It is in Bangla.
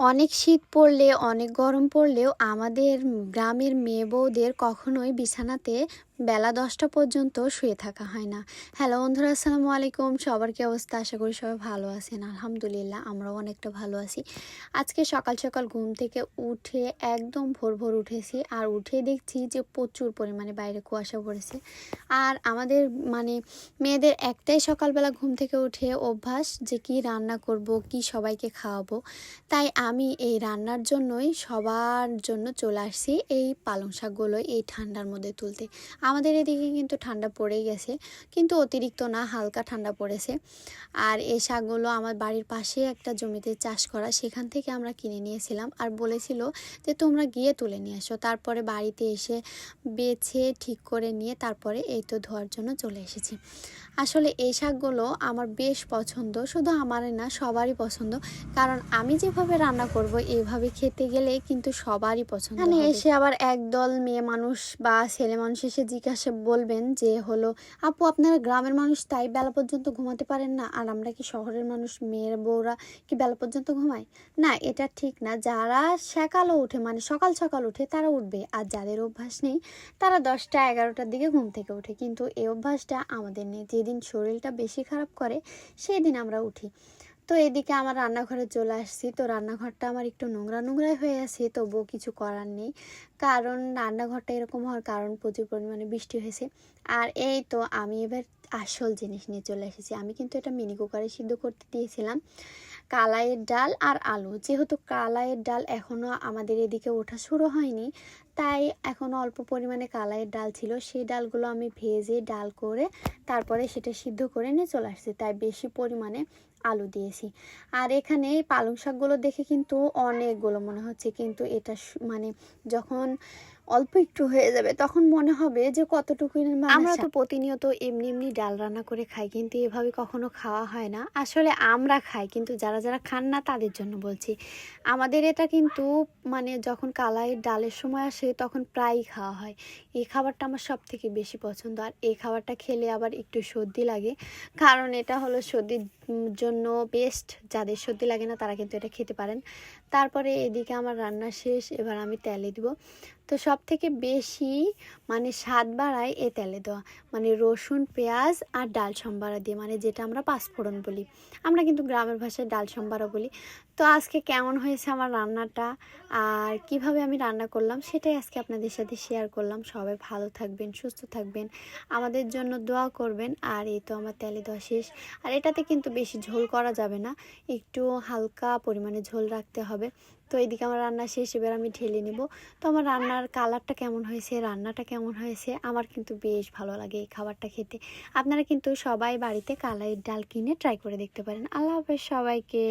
অনেক শীত পড়লে অনেক গরম পড়লেও আমাদের গ্রামের মেয়ে বউদের কখনোই বিছানাতে বেলা দশটা পর্যন্ত শুয়ে থাকা হয় না। হ্যালো বন্ধুরা, আসসালামু আলাইকুম। সবার কি অবস্থা? আশা করি সবাই ভালো আছেন। আলহামদুলিল্লাহ, আমরাও অনেকটা ভালো আছি। আজকে সকাল সকাল ঘুম থেকে উঠে একদম ভোর ভোর উঠেছি আর উঠে দেখছি যে প্রচুর পরিমাণে বাইরে কুয়াশা পড়েছে। আর আমাদের মানে মেয়েদের একটাই সকালবেলা ঘুম থেকে উঠে অভ্যাস যে কি রান্না করব, কি সবাইকে খাওয়াবো। তাই আমি এই রান্নার জন্যই সবার জন্য চলে আসছি এই পালং শাকগুলো এই ঠান্ডার মধ্যে তুলতে। আমাদের এদিকে কিন্তু ঠান্ডা পড়েই গেছে কিন্তু অতিরিক্ত না হালকা ঠান্ডা পড়েছে। আর এই শাকগুলো আমার বাড়ির পাশে একটা জমিতে চাষ করা সেখান থেকে আমরা কিনে নিয়েছিলাম। আর বলেছিল যে তোমরা গিয়ে তুলে নিয়ে আসো তারপরে বাড়িতে এসে বেছে ঠিক করে নিয়ে তারপরে এই তো ধোয়ার জন্য চলে এসেছি। আসলে এই শাকগুলো আমার বেশ পছন্দ শুধু আমারই না সবারই পছন্দ। কারণ আমি যেভাবে রান্না করব এইভাবে খেতে গেলে কিন্তু সবারই পছন্দ এসে আবার একদল মেয়ে মানুষ বা ছেলে মানুষ এসে জিজ্ঞাসা বলবেন যে হলো, আপু, আপনারা গ্রামের মানুষ তাই বেলা পর্যন্ত ঘুমাতে পারেন না, আর আমরা কি শহরের মানুষ, মেয়ের বউরা কি বেলা পর্যন্ত ঘুমায়? না, এটা ঠিক না। যারা সকালও উঠে মানে সকাল সকাল উঠে তারা উঠবে, আর যাদের অভ্যাস নেই তারা দশটা এগারোটার দিকে ঘুম থেকে ওঠে কিন্তু এই অভ্যাসটা আমাদের নেই যেদিন শরীরটা বেশি খারাপ করে সেই দিন আমরা উঠি। তো এদিকে আমার রান্নাঘরে চলে আসছি। তো রান্নাঘরটা আমার একটু নোংরা নোংরাই হয়ে আছে, তবুও কিছু করার নেই। কারণ রান্নাঘরটা এরকম হওয়ার কারণ প্রচুর পরিমাণে বৃষ্টি হয়েছে। আর এই তো আমি এবার আসল জিনিস নিয়ে চলে এসেছি। আমি কিন্তু এটা মিনি কুকারে সিদ্ধ করতে দিয়েছিলাম। কালাইয়ের ডাল আর আলু। যেহেতু কালাইয়ের ডাল এখনও আমাদের এদিকে ওঠা শুরু হয়নি, তাই এখনও অল্প পরিমাণে কালাইয়ের ডাল ছিল। সেই ডালগুলো আমি ভেজে, ডাল করে তারপরে সেটা সিদ্ধ করে নিয়ে চলে আসছি। তাই বেশি পরিমাণে আলু দিয়েছি। আর এখানে পালং শাকগুলো দেখে কিন্তু অনেকগুলো মনে হচ্ছে। কিন্তু এটা মানে যখন অল্প একটু হয়ে যাবে তখন মনে হবে যে কতটুকু আমরা তো প্রতিনিয়ত এমনি এমনি ডাল রান্না করে খাই কিন্তু এভাবে কখনো খাওয়া হয় না। আসলে আমরা খাই কিন্তু যারা যারা খান না তাদের জন্য বলছি। আমাদের এটা কিন্তু মানে যখন কালাই ডালের সময় আসে তখন প্রায়ই খাওয়া হয়। এই খাবারটা আমার সব থেকে বেশি পছন্দ। আর এই খাবারটা খেলে আবার একটু সর্দি লাগে। কারণ এটা হলো সর্দির জন্য বেস্ট যাদের সর্দি লাগে না তারা কিন্তু এটা খেতে পারেন। তারপরে এদিকে আমার রান্না শেষ, এবার আমি তেলে দিব। তো সব থেকে বেশি মানে স্বাদ বাড়ায় এ তেলে দেওয়া। মানে রসুন, পেঁয়াজ আর ডাল সম্বারা দিয়ে মানে যেটা আমরা পাঁচফোড়ন বলি। আমরা কিন্তু গ্রামের ভাষায় ডাল সম্বারা বলি। তো আজকে কেমন হয়েছে আমার রান্নাটা আর কীভাবে আমি রান্না করলাম সেটাই আজকে আপনাদের সাথে শেয়ার করলাম। সবাই ভালো থাকবেন, সুস্থ থাকবেন, আমাদের জন্য দোয়া করবেন। আর এই তো আমার তেলে দেওয়া শেষ। আর এটাতে কিন্তু বেশি ঝোল করা যাবে না। একটু হালকা পরিমাণে ঝোল রাখতে হবে। তো এইদিকে আমার রান্না শেষ, এবার আমি ঢেলে নেব। তো আমার রান্নার কালারটা কেমন হয়েছে, রান্নাটা কেমন হয়েছে, আমার কিন্তু বেশ ভালো লাগে এই খাবারটা খেতে। আপনারা কিন্তু সবাই বাড়িতে কালাই ডাল কিনে ট্রাই করে দেখতে পারেন। আল্লাহ হাফেজ সবাইকে।